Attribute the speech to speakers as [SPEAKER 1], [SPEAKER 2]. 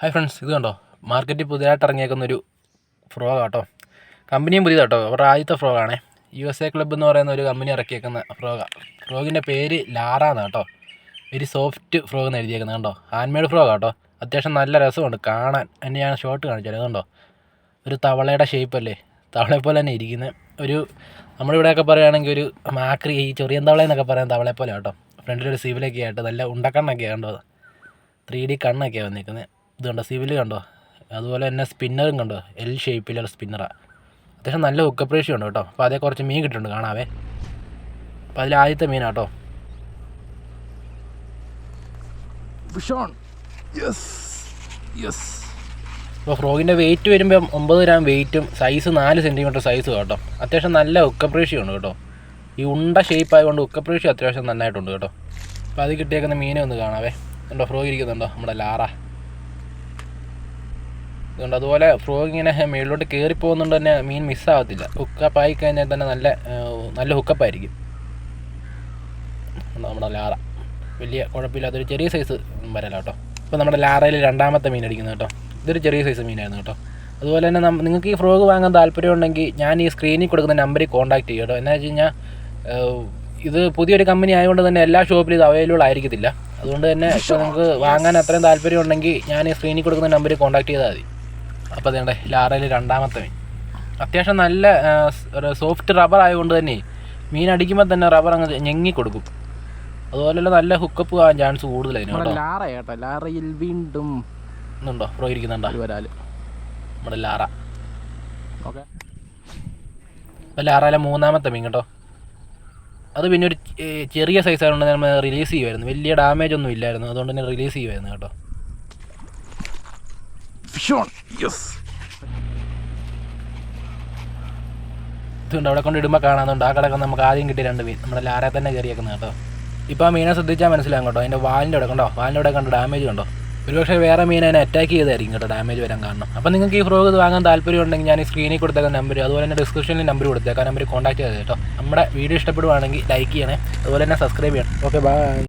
[SPEAKER 1] Hi friends ഇത് കണ്ടോ? മാർക്കറ്റിൽ പുതിയതായിട്ട് ഇറങ്ങിയേക്കുന്ന ഒരു ഫ്രോഗ് കേട്ടോ. കമ്പനിയും പുതിയതാട്ടോ അവരുടെ ആദ്യത്തെ ഫ്രോഗാണേ യു എസ് എ ക്ലബ്ബ് എന്ന് പറയുന്ന ഒരു കമ്പനി ഇറക്കിയേക്കുന്ന ഫ്രോഗാണ് ഫ്രോഗിന്റെ പേര് ലാറ എന്നാണ് കേട്ടോ. വെരി സോഫ്റ്റ് ഫ്രോഗ് എന്ന് എഴുതിയേക്കുന്നത് കണ്ടോ? ഹാൻഡ്മെയ്ഡ് ഫ്രോഗ് കേട്ടോ. അത്യാവശ്യം നല്ല രസമുണ്ട്. കാണാൻ എന്നെ ഞാൻ ഷോർട്ട് കാണിച്ചത് കണ്ടോ? ഒരു തവളയുടെ ഷേപ്പ് അല്ലേ? പോലെ തന്നെ ഇരിക്കുന്നത് ഒരു നമ്മളിവിടെയൊക്കെ പറയുകയാണെങ്കിൽ ഒരു മാക്രി ഈ ചെറിയ തവള എന്നൊക്കെ പറയാൻ തവളയെ കേട്ടോ. ഫ്രണ്ടിലൊരു സിവിലൊക്കെ ആയിട്ട് നല്ല ഉണ്ടക്കണ്ണൊക്കെ കണ്ടോ? ത്രീ ഡി കണ്ണൊക്കെയാണ് വന്നിരിക്കുന്നത് ഇത് കണ്ടോ സിവിൽ കണ്ടോ? അതുപോലെ തന്നെ സ്പിന്നറും കണ്ടോ? എൽ ഷേപ്പിലുള്ള സ്പിന്നറാണ് അത്യാവശ്യം നല്ല ഹുക്കപ്പ് റേഷ്യോ ഉണ്ട് കേട്ടോ. അപ്പോൾ അതേ കുറച്ച് മീൻ കിട്ടുന്നുണ്ട് കാണാവേ. അപ്പോൾ അതിൽ ആദ്യത്തെ മീനാട്ടോ
[SPEAKER 2] ഫിഷോൺ യെസ് യെസ്
[SPEAKER 1] അപ്പോൾ ഫ്രോഗിന്റെ വെയിറ്റ് വരുമ്പോൾ ഒമ്പത് ഗ്രാം വെയിറ്റും സൈസ് നാല് സെന്റിമീറ്റർ സൈസ് കേട്ടോ അത്യാവശ്യം നല്ല ഹുക്കപ്പ് റേഷ്യോ ഉണ്ട് കേട്ടോ. ഈ ഉണ്ട ഷേപ്പ് ആയതുകൊണ്ട് ഹുക്കപ്പ് റേഷ്യോ അത്യാവശ്യം നന്നായിട്ടുണ്ട് കേട്ടോ. അപ്പോൾ അത് കിട്ടിയേക്കുന്ന മീനെ ഒന്ന് കാണാവേ. ഉണ്ടോ ഫ്രോഗ് ഇരിക്കുന്നുണ്ടോ? നമ്മുടെ ലാറ. അതുകൊണ്ട് അതുപോലെ ഫ്രോഗ് ഇങ്ങനെ മേളിലോട്ട് കയറി പോകുന്നതുകൊണ്ട് തന്നെ മീൻ മിസ്സാകത്തില്ല ഹുക്കപ്പ് ആയി കഴിഞ്ഞാൽ തന്നെ നല്ല നല്ല ഹുക്കപ്പ് ആയിരിക്കും. നമ്മുടെ ലാറ. വലിയ കുഴപ്പമില്ലാത്തൊരു ചെറിയ സൈസ് വരല കേട്ടോ. ഇപ്പോൾ നമ്മുടെ ലാറയിൽ രണ്ടാമത്തെ മീൻ അടിക്കുന്നത് കേട്ടോ. ഇതൊരു ചെറിയ സൈസ് മീനായിരുന്നു കേട്ടോ. അതുപോലെ തന്നെ നിങ്ങൾക്ക് ഈ ഫ്രോഗ് വാങ്ങാൻ താല്പര്യമുണ്ടെങ്കിൽ ഞാൻ ഈ സ്ക്രീനിൽ കൊടുക്കുന്ന നമ്പറിൽ കോൺടാക്ട് ചെയ്യും കേട്ടോ. എന്നാ വെച്ച് കഴിഞ്ഞാൽ ഇത് പുതിയൊരു കമ്പനി ആയതുകൊണ്ട് തന്നെ എല്ലാ ഷോപ്പിലും ഇത് അവൈലബിൾ ആയിരിക്കത്തില്ല. അതുകൊണ്ട് തന്നെ ഇപ്പോൾ നിങ്ങൾക്ക് വാങ്ങാൻ അത്രയും താല്പര്യം ഉണ്ടെങ്കിൽ ഞാൻ ഈ സ്ക്രീനിൽ കൊടുക്കുന്ന നമ്പറിൽ കോൺടാക്ട് ചെയ്താൽ മതി. അപ്പോൾ അതേണ്ടേ ലാറയിൽ രണ്ടാമത്തെ മീൻ. അത്യാവശ്യം നല്ല സോഫ്റ്റ് റബ്ബർ ആയതുകൊണ്ട് തന്നെ മീൻ അടിക്കുമ്പോൾ തന്നെ റബ്ബർ അങ്ങ് ഞെങ്ങി കൊടുക്കും. അതുപോലെ നല്ല ഹുക്കപ്പ് ആവാൻ ചാൻസ് കൂടുതലായിരുന്നു
[SPEAKER 2] ലാറ കേട്ടോ ലാറയിൽ വീണ്ടും
[SPEAKER 1] ഇന്നുണ്ടോ പ്രോ ഇരിക്കുന്നുണ്ടോ? നമ്മുടെ ലാറ.
[SPEAKER 2] ഓക്കെ.
[SPEAKER 1] അപ്പോൾ ലാറയിലെ മൂന്നാമത്തെ മീൻ കേട്ടോ. അത് പിന്നെ ഒരു ചെറിയ സൈസ് ആയതുകൊണ്ട് നമ്മൾ റിലീസ് ചെയ്യുമായിരുന്നു വലിയ ഡാമേജ് ഒന്നും ഇല്ലായിരുന്നു. അതുകൊണ്ട് തന്നെ റിലീസ് ചെയ്യുമായിരുന്നു കേട്ടോ.
[SPEAKER 2] ഫിഷോൺ യെസ്
[SPEAKER 1] ഇതുകൊണ്ട് അവിടെ കൊണ്ട് ഇടുമ്പോൾ കാണാന്നുണ്ട് ആ കടക്കം നമുക്ക് ആദ്യം കിട്ടിയ രണ്ട് മീൻ. നമ്മുടെ ലാറെ തന്നെ കയറിയേക്കുന്നത് കേട്ടോ. ഇപ്പോൾ ആ മീനെ ശ്രദ്ധിച്ചാൽ മനസ്സിലാകും കേട്ടോ. അതിന്റെ വാലിന്റെ അവിടെ കണ്ടോ? വാലിന്റെ അവിടെ കണ്ട് ഡാമേജ് കണ്ടോ? ഒരുപക്ഷെ വേറെ മീൻ അതിനെ അറ്റാക്ക് ചെയ്തായിരിക്കും കേട്ടോ. ഡാമേജ് വരാൻ കാരണം. അപ്പോൾ നിങ്ങൾക്ക് ഈ ഫ്രോഗ് വാങ്ങാൻ താല്പര്യം ഉണ്ടെങ്കിൽ ഞാൻ ഈ സ്ക്രീനിൽ കൊടുത്തേക്കുന്ന നമ്പർ അതുപോലെ തന്നെ ഡിസ്ക്രിപ്ഷനിൽ നമ്പർ കൊടുത്തേക്കാം. നമ്പർ കോൺടാക്ട് ചെയ്തത് കേട്ടോ. നമ്മുടെ വീഡിയോ ഇഷ്ടപ്പെടുവാണെങ്കിൽ ലൈക്ക് ചെയ്യണേ. അതുപോലെ തന്നെ സബ്സ്ക്രൈബ് ചെയ്യണം. Okay bye